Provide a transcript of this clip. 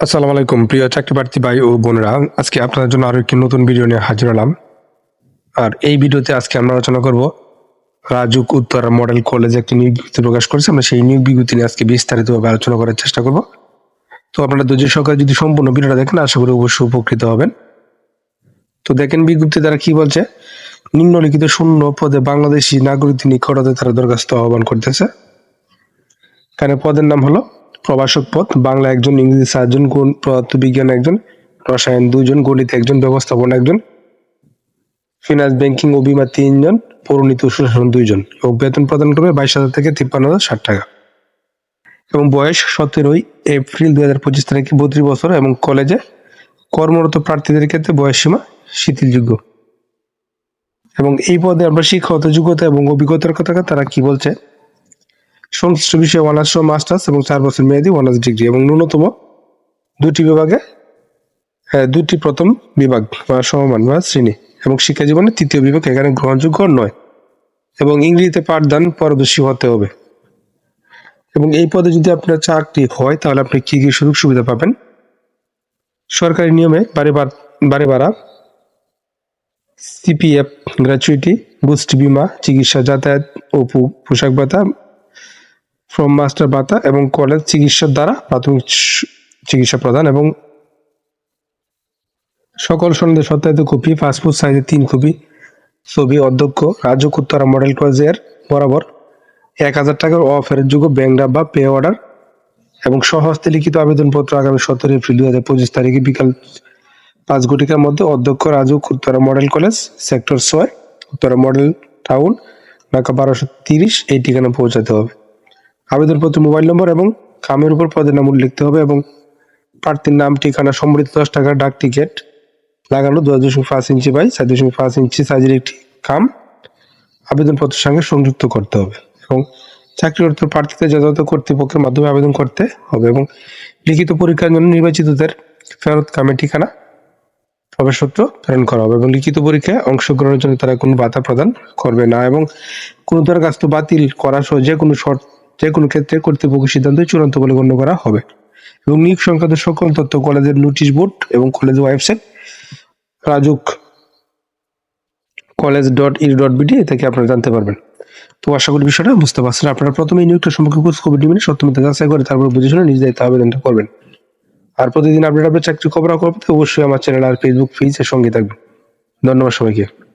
আসসালামু আলাইকুম, প্রিয় চাকরি প্রার্থী ভাই ও বোনেরা। আজকে আপনাদের জন্য আরও একটি নতুন ভিডিও নিয়ে হাজির হলাম। আর এই ভিডিওতে আজকে আমরা আলোচনা করব রাজুক উত্তর মডেল কলেজে একটি নিয়োগ বিজ্ঞপ্তি প্রকাশ করেছে। আমরা সেই নিয়োগ বিজ্ঞপ্তি নিয়ে আজকে বিস্তারিতভাবে আলোচনা করার চেষ্টা করব। তো আপনারা ধৈর্য সহকারে যদি সম্পূর্ণ ভিডিওটা দেখেন, আশা করি অবশ্যই উপকৃত হবেন। তো দেখেন বিজ্ঞপ্তি তারা কি বলছে? নিম্নলিখিত শূন্য পদে বাংলাদেশি নাগরিক নিকটতে তারা দরখাস্ত আহ্বান করতেছে। এখানে পদের নাম হলো প্রভাষক পদ, বাংলা একজন, ইংরেজি চারজন, গুণ পদার্থবিজ্ঞান একজন, রসায়ন দুজন, গণিত একজন, ব্যবস্থাপনা একজন ফিনান্স ব্যাংকিং ও বিমা তিনজন পৌরনীতি ও সুশাসন দুইজন এবং বেতন প্রদান করবে বাইশ হাজার থেকে তিপ্পান্ন হাজার ষাট টাকা। এবং বয়স সতেরোই এপ্রিল দুই হাজার পঁচিশ তারিখে বত্রিশ বছর এবং কলেজে কর্মরত প্রার্থীদের ক্ষেত্রে বয়স সীমা শিথিলযোগ্য। এবং এই পদে আমরা শিক্ষাগত যোগ্যতা এবং অভিজ্ঞতার কথা তারা কি বলছে? সংশ্লিষ্ট বিষয়ে অনার্স ও মাস্টার্স এবং চার বছর মেয়াদী অনার্স ডিগ্রি এবং ন্যূনতম দুটি বিভাগে হ্যাঁ, দুটি প্রথম বিভাগ বা সমমান বা শ্রেণি এবং শিক্ষা জীবনে তৃতীয় বিভাগ এখানে গ্রহণযোগ্য নয় এবং ইংরেজিতে পাঠদান পারদর্শী হতে হবে। এবং এই পদে যদি আপনার চাকরি হয় তাহলে আপনি কী কী সুযোগ সুবিধা পাবেন? সরকারি নিয়মে বারে বার বারা সিপিএফ গ্র্যাচুইটি গোষ্ঠী বিমা চিকিৎসা যাতায়াত ও পোশাক ভাতা ফ্রম মাস্টার ভাতা এবং কলেজ চিকিৎসার দ্বারা প্রাথমিক চিকিৎসা প্রদান এবং সকল সনদের সত্যায়িত কপি পাসপোর্ট সাইজের তিন কপি, ছবি, অধ্যক্ষ রাজক উত্তরা মডেল কলেজের বরাবর এক হাজার টাকার অফারের যোগ্য ব্যাংক বা পে অর্ডার এবং সহস্তে লিখিত আবেদনপত্র আগামী সতেরো এপ্রিল দুই হাজার পঁচিশ তারিখে বিকাল পাঁচ ঘটিকার মধ্যে অধ্যক্ষ Rajuk Uttara model college sector ছয়, উত্তরা মডেল টাউন ঢাকা বারোশো তিরিশ, এই ঠিকানা পৌঁছাতে হবে। আবেদনপত্র মোবাইল নম্বর এবং কামের উপর পদের নাম লিখতে হবে এবং প্রার্থীর নাম, ঠিকানা সম্বলিত দশ টাকার ডাক টিকিট লাগানো দু দশমিক পাঁচ ইঞ্চি বাই চার দশমিক পাঁচ ইঞ্চি সাইজের একটি খাম আবেদনপত্রের সঙ্গে সংযুক্ত করতে হবে এবং চাকরিরত প্রার্থীদের যথাযথ কর্তৃপক্ষের মাধ্যমে আবেদন করতে হবে এবং লিখিত পরীক্ষার জন্য নির্বাচিতদের ফেরত কামের ঠিকানা, প্রবেশপত্র প্রেরণ করা হবে এবং লিখিত পরীক্ষায় অংশগ্রহণের জন্য তারা কোনো বাধা প্রদান করবে না এবং কোনো দরখাস্ত বাতিল করা সহ যে কোনো শর্ত যে কোনো ক্ষেত্রে কর্তৃপক্ষের সিদ্ধান্ত চূড়ান্ত বলে গণ্য করা হবে। এবং নিয়োগ সংক্রান্ত সকল তথ্য কলেজের নোটিশ বোর্ড এবং কলেজের website Rajuk college dot E dot BD থেকে আপনারা জানতে পারবেন। তো আশা করি বিষয়টা বুঝতে পারছেন। আপনারা প্রথমে নিয়োগটা সম্পর্কে খোঁজ খবর নেবেন সত্যমিতা যাচাই করে তারপর বুঝে শুনে নিজ দায়িত্ব আবেদনটা করবেন। আর প্রতিদিন আপডেট আপডেট চাকরি খবর অবশ্যই আমার চ্যানেল আর ফেসবুক পেজের সঙ্গে থাকবেন। ধন্যবাদ সবাইকে।